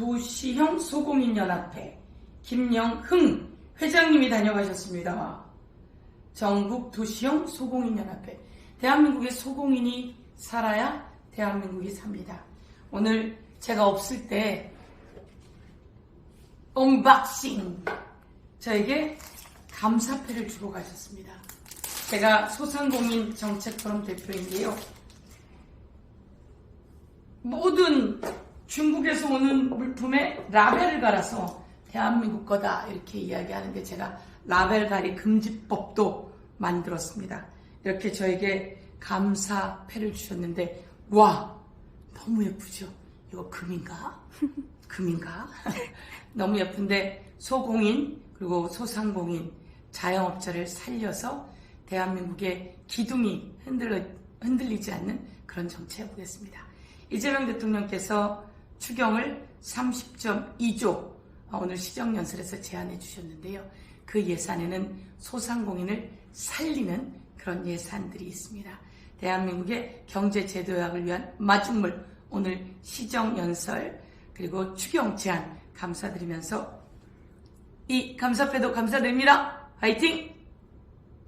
도시형 소공인연합회 김영흥 회장님이 다녀가셨습니다. 전국 도시형 소공인연합회. 대한민국의 소공인이 살아야 대한민국이 삽니다. 오늘 제가 없을 때 언박싱 저에게 감사패를 주고 가셨습니다. 제가 소상공인 정책포럼 대표인데요. 모든 중국에서 오는 물품에 라벨을 갈아서 대한민국 거다 이렇게 이야기하는데 제가 라벨 가리 금지법도 만들었습니다. 이렇게 저에게 감사 패를 주셨는데 와 너무 예쁘죠? 이거 금인가? 금인가? 너무 예쁜데 소공인 그리고 소상공인 자영업자를 살려서 대한민국의 기둥이 흔들려, 흔들리지 않는 그런 정치 해보겠습니다. 이재명 대통령께서 추경을 30.2조 오늘 시정연설에서 제안해 주셨는데요. 그 예산에는 소상공인을 살리는 그런 예산들이 있습니다. 대한민국의 경제 제도약을 위한 마중물 오늘 시정연설 그리고 추경 제안 감사드리면서 이 감사패도 감사드립니다. 화이팅!